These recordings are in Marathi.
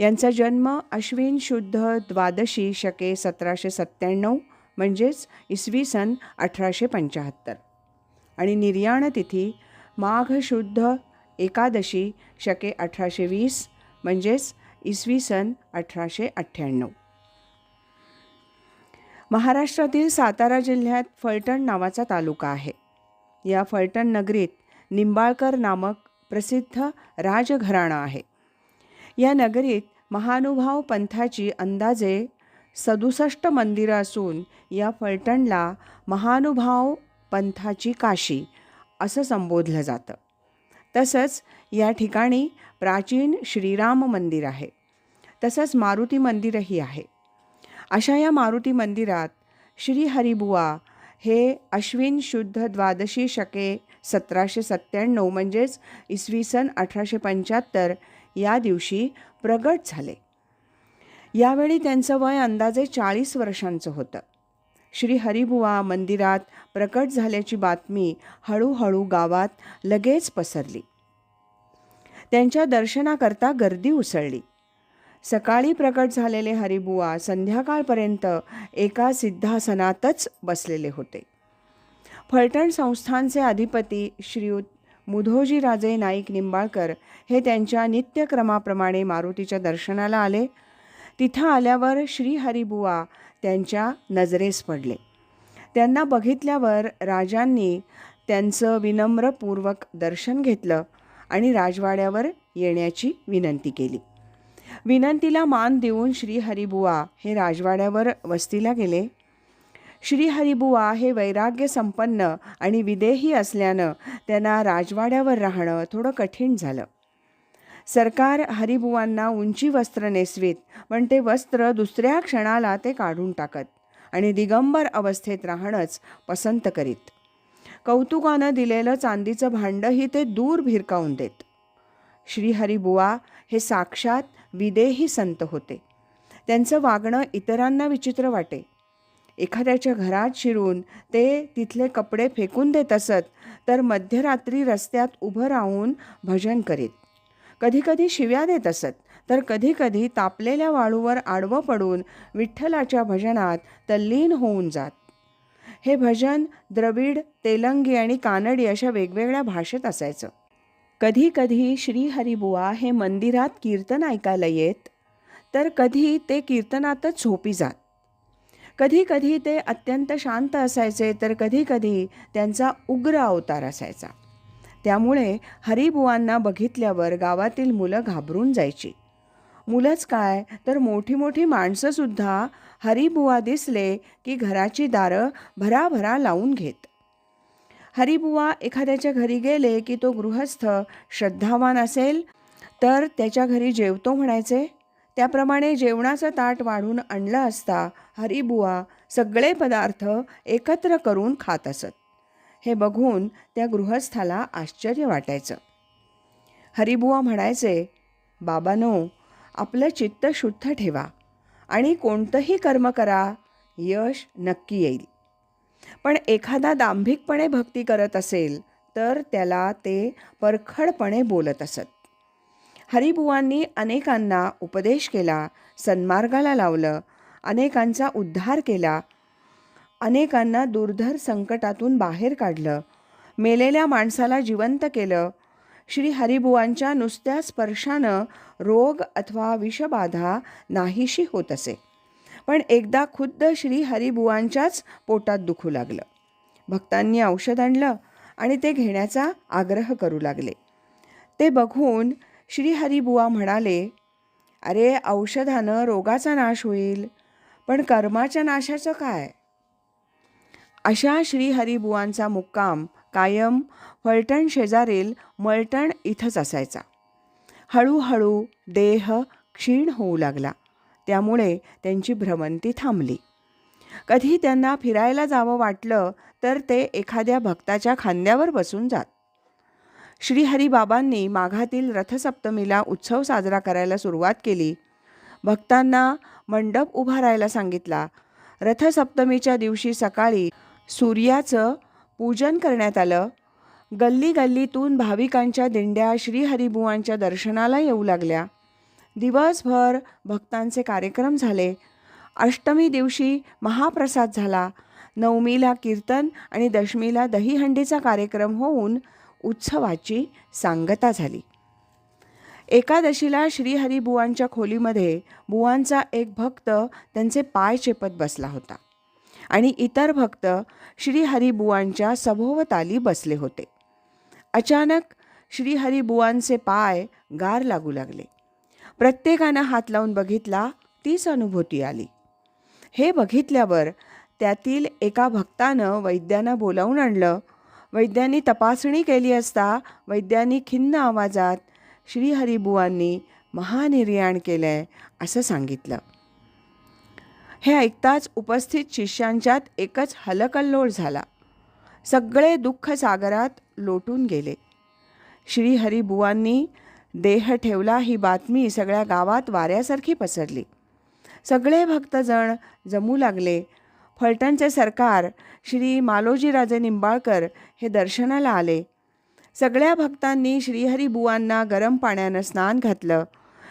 यांचा जन्म अश्विन शुद्ध द्वादशी शके सतराशे सत्त्याण्णव म्हणजेच इसवी सन अठराशे पंच्याहत्तर आणि निर्याण तिथी माघ शुद्ध एकादशी शके अठराशे वीस म्हणजेच इसवी सन अठराशे अठ्ठ्याण्णव. महाराष्ट्रातील सातारा जिल्ह्यात फलटण नावाचा तालुका आहे. या फलटण नगरीत निंबाळकर नामक प्रसिद्ध राजघराणं आहे. या नगरीत महानुभाव पंथाची अंदाजे सदुसष्ट मंदिरं असून या फलटणला महानुभाव पंथाची काशी असं संबोधलं जातं. तसंच या ठिकाणी प्राचीन श्रीराम मंदिर आहे. तसंच मारुती मंदिरही आहे. अशा या मारुती मंदिरात श्री हरिबुवा हे अश्विन शुद्ध द्वादशी शके सतराशे सत्त्याण्णव म्हणजेच इसवी सन अठराशे पंच्याहत्तर या दिवशी प्रगट झाले. यावेळी त्यांचं वय अंदाजे चाळीस वर्षांचं होतं. श्री हरिबुवा मंदिरात प्रकट झाल्याची बातमी हळूहळू गावात लगेच पसरली. त्यांच्या दर्शनाकरता गर्दी उसळली. सकाळी प्रकट झालेले हरिबुवा संध्याकाळपर्यंत एका सिद्धासनातच बसलेले होते. फलटण संस्थानचे अधिपती श्रीयुत मुधोजीराजे नाईक निंबाळकर हे त्यांच्या नित्यक्रमाप्रमाणे मारुतीच्या दर्शनाला आले. तिथं आल्यावर श्रीहरिबुवा त्यांच्या नजरेस पडले. त्यांना बघितल्यावर राजांनी त्यांचं विनम्रपूर्वक दर्शन घेतलं आणि राजवाड्यावर येण्याची विनंती केली. विनंतीला मान देऊन श्रीहरिबुवा हे राजवाड्यावर वस्तीला गेले. श्रीहरिबुवा हे वैराग्य संपन्न आणि विदेही असल्यानं त्यांना राजवाड्यावर राहणं थोडं कठीण झालं. सरकार हरिबुवांना उंची वस्त्र नेसवीत पण ते वस्त्र दुसऱ्या क्षणाला ते काढून टाकत आणि दिगंबर अवस्थेत राहणंच पसंत करीत. कौतुकानं दिलेलं चांदीचं भांडंही ते दूर भिरकावून देत. श्रीहरिबुवा हे साक्षात विदेही संत होते. त्यांचं वागणं इतरांना विचित्र वाटे. एखाद्याच्या घरात शिरून ते तिथले कपडे फेकून देत असत तर मध्यरात्री रस्त्यात उभं राहून भजन करीत. कधीकधी शिव्या देत असत तर कधीकधी तापलेल्या वाळूवर आडवं पडून विठ्ठलाच्या भजनात तल्लीन होऊन जात. हे भजन द्रविड तेलंगी आणि कानडी अशा वेगवेगळ्या भाषेत असायचं. कधी कधी श्रीहरिबुवा हे मंदिरात कीर्तन ऐकायला येत तर कधी ते कीर्तनातच झोपी जात. कधी कधी ते अत्यंत शांत असायचे तर कधी कधी त्यांचा उग्र अवतार असायचा. त्यामुळे हरिबुवांना बघितल्यावर गावातील मुलं घाबरून जायची. मुलंच काय तर मोठी मोठी माणसंसुद्धा हरिबुवा दिसले की घराची दारं भराभरा लावून घेत. हरिबुवा एखाद्याच्या घरी गेले की तो गृहस्थ श्रद्धावान असेल तर त्याच्या घरी जेवतो म्हणायचे. त्याप्रमाणे जेवणाचं ताट वाढून आणलं असता हरिबुवा सगळे पदार्थ एकत्र करून खात असत. हे बघून त्या गृहस्थाला आश्चर्य वाटायचं. हरिबुवा म्हणायचे बाबानो आपलं चित्त शुद्ध ठेवा आणि कोणतंही कर्म करा यश नक्की येईल. पण एखादा दांभिकपणे भक्ती करत असेल तर त्याला ते परखडपणे बोलत असत. हरिबुवांनी अनेकांना उपदेश केला सन्मार्गाला लावलं अनेकांचा उद्धार केला अनेकांना दुर्धर संकटातून बाहेर काढलं मेलेल्या माणसाला जिवंत केलं श्री हरिबुवांच्या नुसत्या स्पर्शानं रोग अथवा विषबाधा नाहीशी होत असे. पण एकदा खुद्द श्री हरिबुवांच्याच पोटात दुखू लागलं. भक्तांनी औषध आणलं आणि ते घेण्याचा आग्रह करू लागले. ते बघून श्रीहरिबुवा म्हणाले अरे औषधानं रोगाचा नाश होईल पण कर्माच्या नाशाचं काय? अशा श्रीहरिबुवांचा मुक्काम कायम फलटण शेजारील मलटण इथंच असायचा. हळूहळू देह क्षीण होऊ लागला. त्यामुळे त्यांची भ्रमंती थांबली. कधी त्यांना फिरायला जावं वाटलं तर ते एखाद्या भक्ताच्या खांद्यावर बसून जात. श्रीहरिबाबांनी माघातील रथसप्तमीला उत्सव साजरा करायला सुरुवात केली. भक्तांना मंडप उभारायला सांगितला. रथसप्तमीच्या दिवशी सकाळी सूर्याचं पूजन करण्यात आलं. गल्ली गल्लीतून भाविकांच्या दिंड्या श्रीहरिबुवांच्या दर्शनाला येऊ लागल्या. दिवसभर भक्तांचे कार्यक्रम झाले. अष्टमी दिवशी महाप्रसाद झाला. नवमीला कीर्तन आणि दशमीला दहीहंडीचा कार्यक्रम होऊन उत्सवाची सांगता झाली. एकादशीला श्रीहरिबुवांच्या खोलीमध्ये बुवांचा एक भक्त त्यांचे पाय चेपत बसला होता आणि इतर भक्त श्रीहरिबुवांच्या सभोवताली बसले होते. अचानक श्रीहरिबुवांचे पाय गार लागू लागले. प्रत्येकानं हात लावून बघितला तीच अनुभूती आली. हे बघितल्यावर त्यातील एका भक्तानं वैद्यानं बोलावून आणलं वैद्यांनी तपासणी केली असता वैद्यांनी खिन्न आवाजात श्रीहरिबुवांनी महानिर्याण केलं आहे असं सांगितलं. हे ऐकताच उपस्थित शिष्यांच्यात एकच हलकल्लोळ झाला. सगळे दुःख सागरात लोटून गेले. श्रीहरिबुवांनी देह ठेवला ही बातमी सगळ्या गावात वाऱ्यासारखी पसरली. सगळे भक्तजण जमू लागले फलटणचे सरकार श्री मालोजीराजे निंबाळकर हे दर्शनाला आले. सगळ्या भक्तांनी श्रीहरिबुवांना गरम पाण्यानं स्नान घातलं.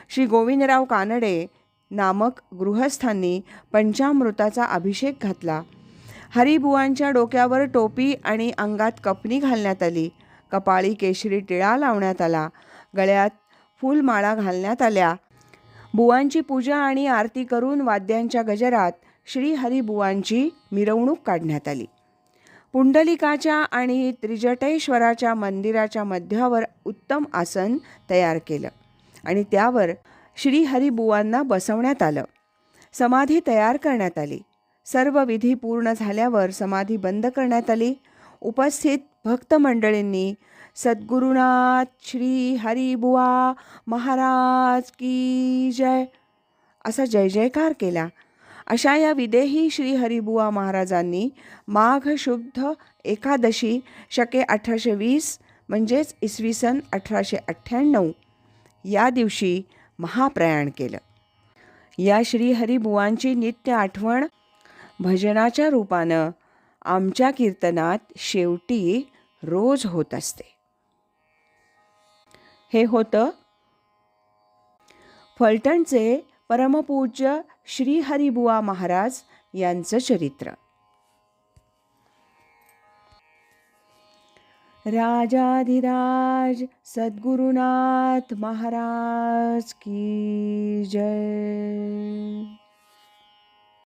श्री गोविंदराव कानडे नामक गृहस्थांनी पंचामृताचा अभिषेक घातला. हरिबुवांच्या डोक्यावर टोपी आणि अंगात कपनी घालण्यात आली. कपाळी केशरी टिळा लावण्यात आला. गळ्यात फुलमाळा घालण्यात आल्या. बुवांची पूजा आणि आरती करून वाद्यांच्या गजरात श्रीहरिबुवांची मिरवणूक काढण्यात आली. पुंडलिकाच्या आणि त्रिजटेश्वराच्या मंदिराच्या मध्यावर उत्तम आसन तयार केलं आणि त्यावर श्रीहरिबुवांना बसवण्यात आलं. समाधी तयार करण्यात आली. सर्व विधी पूर्ण झाल्यावर समाधी बंद करण्यात आली. उपस्थित भक्त मंडळींनी सद्गुरुनाथ श्री हरिबुवा महाराज की जय असा जय जयकार केला. अशा या विदेही श्री हरिबुवा महाराजांनी माघ शुद्ध एकादशी शके अठराशे वीस म्हणजेच इसवी सन अठराशे अठ्ठ्याण्णव या दिवशी महाप्रयाण केलं. या श्री हरिबुवांची नित्य आठवण भजनाच्या रूपानं आमच्या कीर्तनात शेवटी रोज होत असते. हे होतं फलटणचे परमपूज्य श्रीहरिबुवा महाराज यांचं चरित्र. राजाधिराज सद्गुरुनाथ महाराज की जय.